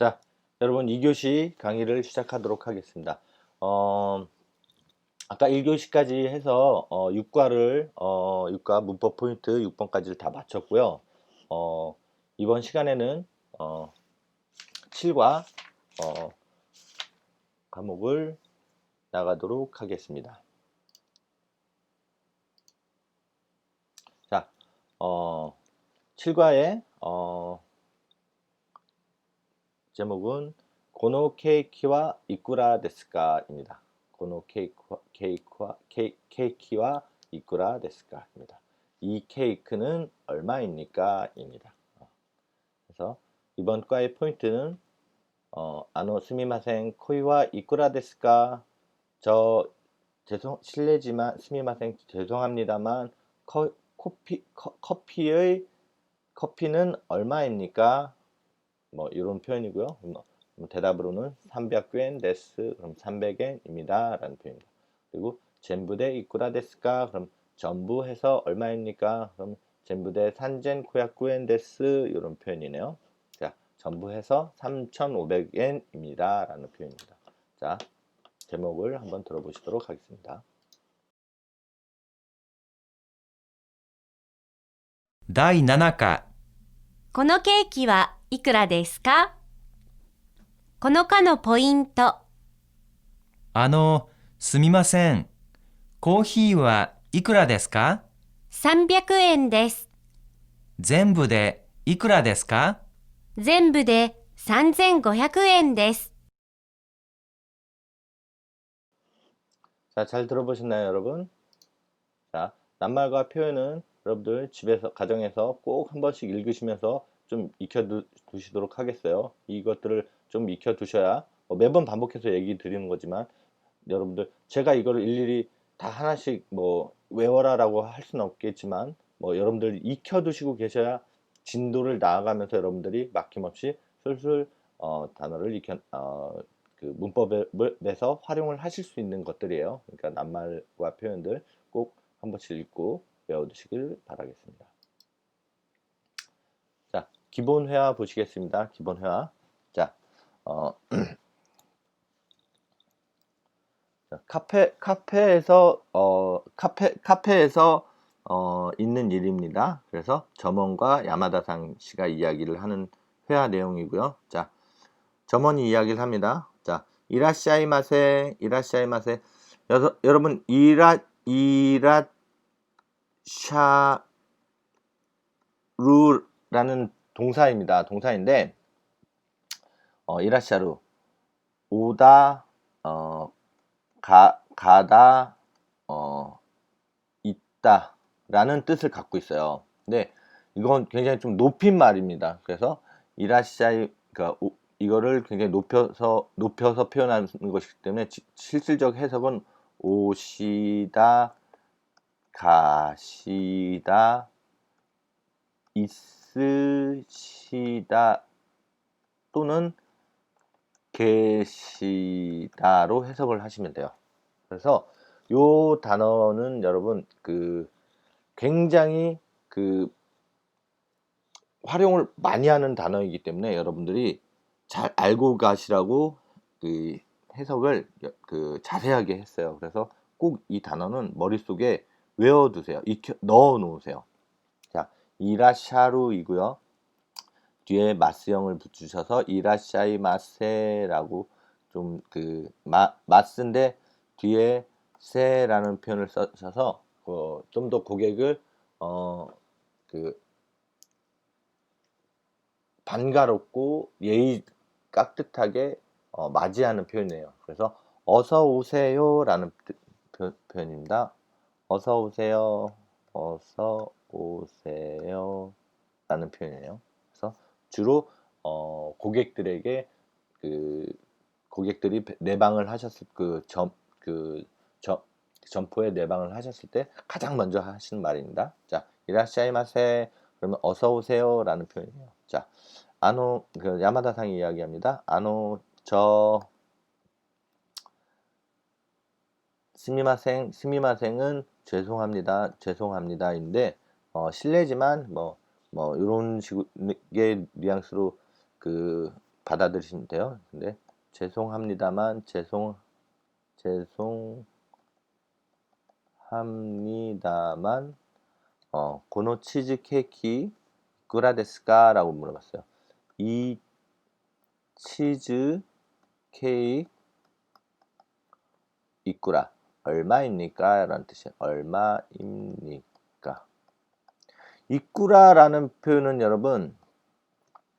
자, 여러분 2교시 강의를 시작하도록 하겠습니다. 어, 아까 1교시까지 해서 어, 6과를 어, 6과 문법 포인트 6번까지를 다 마쳤고요. 어, 이번 시간에는 어, 7과 어, 과목을 나가도록 하겠습니다. 자, 어, 7과의 어, 제목은 고노 케이키와 이쿠라 데스까입니다. 고노 케이크와, 케이크와 이쿠라 데스까입니다. 이 케이크는 얼마입니까?입니다. 그래서 이번 과의 포인트는 어, 아노 스미마생 코이와 이쿠라 데스까 저 죄송 실례지만 스미마생 죄송합니다만 커, 커피 커, 커피의 커피는 얼마입니까? 뭐 이런 표현이고요. 뭐, 대답으로는 300엔 데스 그럼 300엔입니다. 라는 표현입니다. 그리고 전부대 이쿠라 데스까 그럼 전부 해서 얼마입니까? 그럼 전부대 산젠 코야쿠엔 데스 이런 표현이네요. 자, 전부 해서 3,500엔입니다. 라는 표현입니다. 자, 제목을 한번 들어보시도록 하겠습니다. 第7課このケーキは いくらですかこの課のポイント、あの、すみません。コーヒーはいくらですか300円です。全部でいくらですか全部で3500円です。 자, 잘 들어보셨나요, 여러분? 자, 낱말과 표현은 여러분들 집에서, 가정에서 꼭 한 번씩 읽으시면서 좀 익혀두시도록 하겠어요. 이것들을 좀 익혀두셔야 뭐 매번 반복해서 얘기 드리는 거지만 여러분들 제가 이거를 일일이 다 하나씩 뭐 외워라 라고 할 수는 없겠지만 뭐 여러분들 익혀두시고 계셔야 진도를 나아가면서 여러분들이 막힘없이 술술 어, 단어를 익혀 어, 그 문법에서 활용을 하실 수 있는 것들이에요. 그러니까 낱말과 표현들 꼭 한 번씩 읽고 외워두시길 바라겠습니다. 자, 기본 회화 보시겠습니다. 기본 회화. 자, 어, 자, 카페 카페에서 어 카페 카페에서 어 있는 일입니다. 그래서 점원과 야마다상 씨가 이야기를 하는 회화 내용이고요. 자, 점원이 이야기를 합니다. 자, 이라시아이 마세, 이라시아이 마세. 여서, 여러분, 이라, 이라샤루라는 동사입니다. 동사인데, 어, 이라샤루. 오다, 어, 가, 가다, 어, 있다. 라는 뜻을 갖고 있어요. 근데 이건 굉장히 좀 높인 말입니다. 그래서 이라시아이, 그러니까 오- 이거를 굉장히 높여서 높여서 표현하는 것이기 때문에 지- 실질적 해석은 오시다 가시다 있 으시다 또는 계시다로 해석을 하시면 돼요. 그래서 요 단어는 여러분 그 굉장히 그 활용을 많이 하는 단어이기 때문에 여러분들이 잘 알고 가시라고 그 해석을 여- 그 자세하게 했어요. 그래서 꼭 이 단어는 머릿속에 외워두세요. 익혀 넣어 놓으세요. 자, 이라샤루이고요. 뒤에 마스형을 붙이셔서 이라샤이 마세라고 좀 그 마스인데 뒤에 세라는 표현을 써셔서 어, 좀더 고객을 어 그 반가롭고 예의 깍듯하게 어, 맞이하는 표현이에요. 그래서 어서 오세요라는 표현입니다. 어서 오세요. 어서 오세요 라는 표현이에요. 그래서 주로 어, 고객들에게 그 고객들이 내방을 하셨을 그점그 점포에 내방을 하셨을 때 가장 먼저 하시는 말입니다. 자, 이라시아이마세 그러면 어서 오세요라는 표현이에요. 자, 아노 그 야마다상이 이야기합니다. 아노 저 스미마생 스미마생은 죄송합니다 죄송합니다인데 어, 실례지만 뭐 뭐 이런 식의 뉘앙스로 그 받아들이시면 돼요. 근데 죄송합니다만 죄송 죄송합니다만 어 고노 치즈 케이크 이쿠라 데스까라고 물어봤어요. 이 치즈 케이크 이쿠라 얼마입니까? 라는 뜻이에요. 얼마입니까? 이쿠라라는 표현은 여러분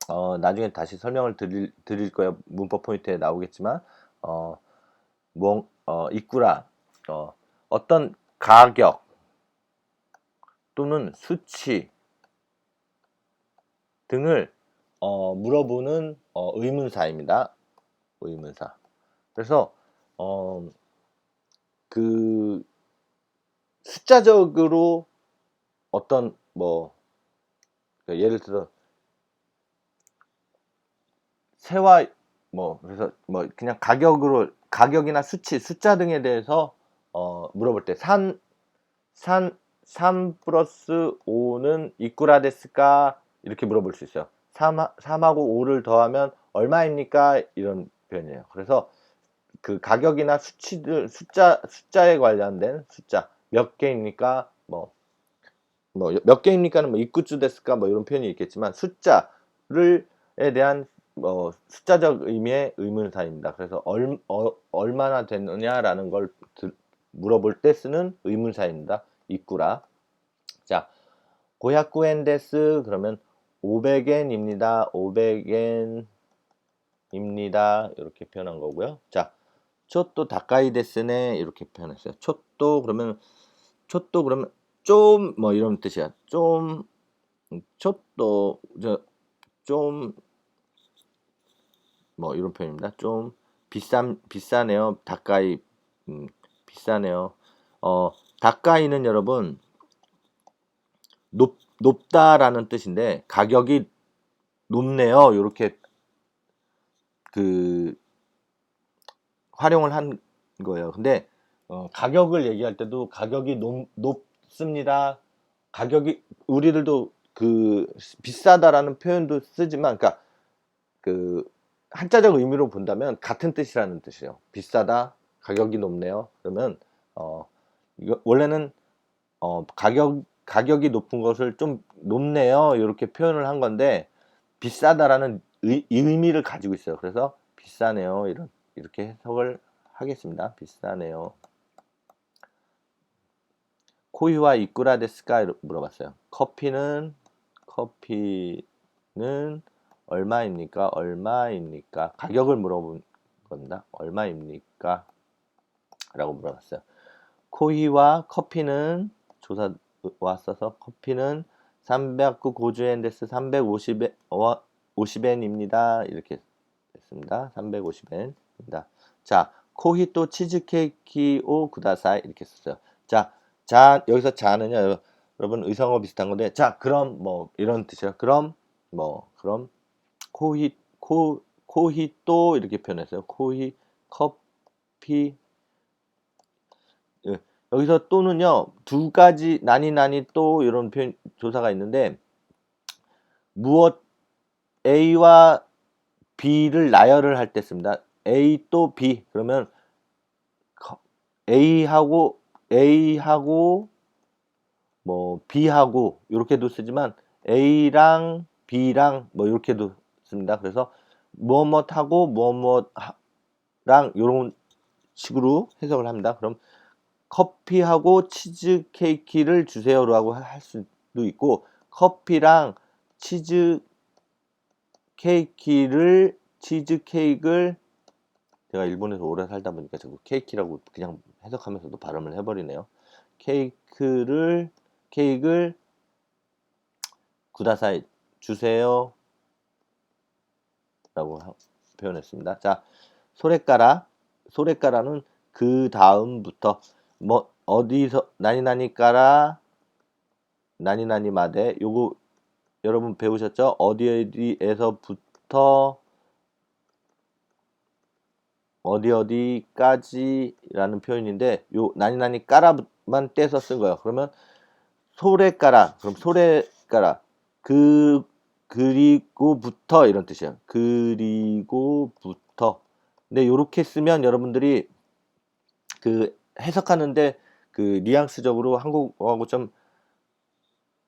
어, 나중에 다시 설명을 드릴, 드릴 거예요. 문법 포인트에 나오겠지만 어, 뭐, 어, 이쿠라 어, 어떤 가격 또는 수치 등을 어, 물어보는 어, 의문사입니다. 의문사. 그래서 어, 그 숫자적으로 어떤 뭐 그러니까 예를 들어 세와 뭐 그래서 뭐 그냥 가격으로 가격이나 수치 숫자 등에 대해서 어 물어볼 때3 3, 3 플러스 5는 이쿠라 데스까? 이렇게 물어볼 수 있어요. 3, 3하고 5를 더하면 얼마입니까? 이런 표현이에요. 그래서 그 가격이나 수치들 숫자 숫자에 관련된 숫자 몇 개입니까? 뭐 뭐 몇 개입니까는 뭐 이쿠츠 데스까 뭐 이런 표현이 있겠지만 숫자를에 대한 뭐 숫자적 의미의 의문사입니다. 그래서 얼, 어, 얼마나 됐느냐라는 걸 드- 물어볼 때 쓰는 의문사입니다. 이쿠라. 자, 고야쿠엔 데스 그러면 500엔입니다. 500엔입니다. 이렇게 표현한 거고요. 자, 초또 다카이 데스네 이렇게 표현했어요. 초또 그러면 초또 그러면 좀 뭐 이런 뜻이야. 좀 초또 저좀 뭐 이런 표현입니다. 좀 비싼 비싸네요. 다카이 음, 비싸네요. 어 다카이는 여러분 높 높다라는 뜻인데 가격이 높네요. 이렇게 그 활용을 한 거예요. 근데 어, 가격을 얘기할 때도 가격이 높, 높 습니다. 가격이 우리들도 그 비싸다라는 표현도 쓰지만 그러니까 그 한자적 의미로 본다면 같은 뜻이라는 뜻이에요. 비싸다, 가격이 높네요. 그러면 어 이거 원래는 어 가격 가격이 높은 것을 좀 높네요. 이렇게 표현을 한 건데 비싸다라는 의, 의미를 가지고 있어요. 그래서 비싸네요. 이런 이렇게 해석을 하겠습니다. 비싸네요. 코이와 이쿠라 데스까 물어봤어요. 커피는 커피는 얼마입니까? 얼마입니까? 가격을 물어본 겁니다. 얼마입니까? 라고 물어봤어요. 코히와 커피는 조사 왔어서 커피는 309 고주엔 데스 350엔 50엔입니다. 이렇게 했습니다. 350엔입니다. 자, 코히 또 치즈케이키 오 구다사이 이렇게 썼어요. 자, 자 여기서 자는요. 여러분 의성어 비슷한 건데 자, 그럼 뭐 이런 뜻이에요. 그럼 뭐 그럼 코히 코 코히 또 이렇게 표현했어요. 코히 커피 예, 여기서 또는요 두 가지 나니 나니 또 이런 표현 조사가 있는데 무엇 A와 B를 나열을 할 때 씁니다. A 또 B 그러면 A하고 A하고 뭐 B하고 이렇게도 쓰지만 A랑 B랑 뭐 이렇게도 씁니다. 그래서 무엇무엇하고 무엇무엇랑 이런 식으로 해석을 합니다. 그럼 커피하고 치즈 케이크를 주세요라고 할 수도 있고 커피랑 치즈 케이크를 치즈 케이크를 제가 일본에서 오래 살다 보니까 자꾸 케이크라고 그냥 해석하면서도 발음을 해버리네요. 케이크를 케이크를 구다사이 주세요. 라고 표현했습니다. 자, 소레까라. 소레까라는 그 다음부터 뭐 어디서 나니나니까라 나니나니마데 요거 여러분 배우셨죠? 어디 어디에서부터 어디 어디까지라는 표현인데 요 나니나니 까라만 떼서 쓴 거예요. 그러면 소래까라 그럼 소래까라 그 그리고부터 이런 뜻이에요. 그리고부터. 근데 이렇게 쓰면 여러분들이 그 해석하는데 그 뉘앙스적으로 한국어하고 좀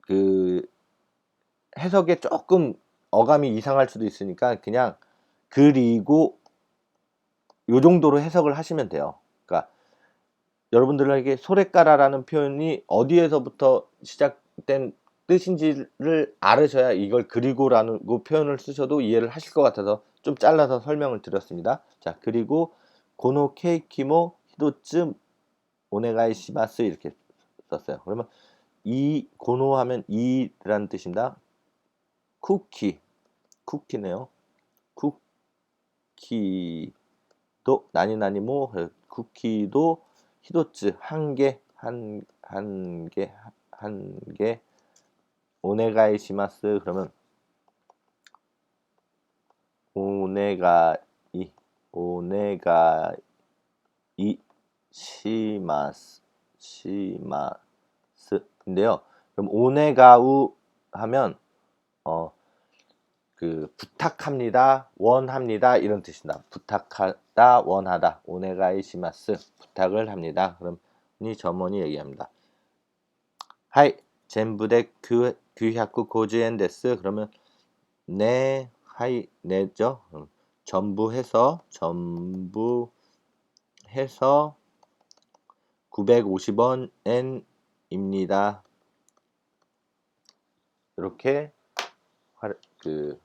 그 해석에 조금 어감이 이상할 수도 있으니까 그냥 그리고 요 정도로 해석을 하시면 돼요. 그러니까 여러분들에게 소래까라라는 표현이 어디에서부터 시작된 뜻인지를 알으셔야 이걸 그리고라는 그 표현을 쓰셔도 이해를 하실 것 같아서 좀 잘라서 설명을 드렸습니다. 자, 그리고 고노 케이키모 히도츠 오네가이 시마스 이렇게 썼어요. 그러면 이 고노 하면 이라는 뜻입니다. 쿠키 쿠키네요. 쿠키 도 나니나니모 쿠키도 히도츠 한 개 한 한 개 한 개 오네가이 시마스 그러면 오네가이 오네가이 시마스 시마스인데요. 그럼 오네가우 하면 어 그 부탁합니다, 원합니다 이런 뜻입니다. 부탁하다, 원하다, 오네가이 시마스 부탁을 합니다. 그럼 이 점원이 얘기합니다. 하이 전부대 그 규약구 고지엔 데스 그러면 네 하이 네죠. 전부 해서 전부 해서 950원엔입니다. 이렇게 화- 그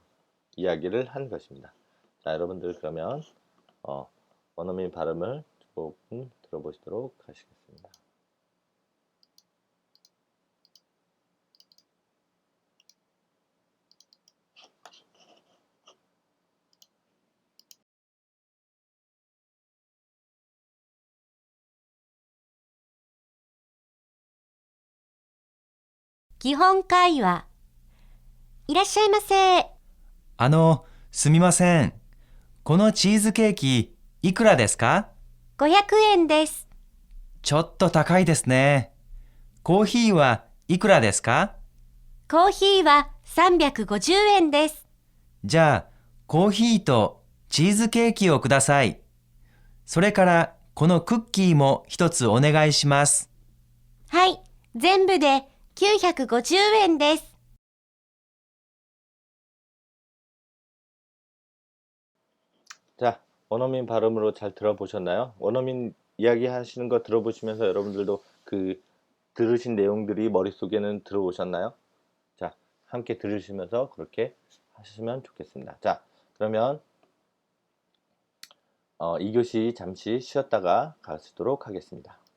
이야기를 한 것입니다. 자, 여러분들 그러면 어, 원어민 발음을 조금 들어보시도록 하시겠습니다. 基本会話。いらっしゃいませ。 あの、すみません。このチーズケーキ、いくらですか？500円です。ちょっと高いですね。コーヒーはいくらですか？コーヒーは350円です。じゃあ、コーヒーとチーズケーキをください。それから、このクッキーも一つお願いします。はい。全部で950円です。 자, 원어민 발음으로 잘 들어보셨나요? 원어민 이야기 하시는 거 들어보시면서 여러분들도 그 들으신 내용들이 머릿속에는 들어오셨나요? 자, 함께 들으시면서 그렇게 하시면 좋겠습니다. 자, 그러면 어, 2교시 잠시 쉬었다가 가시도록 하겠습니다.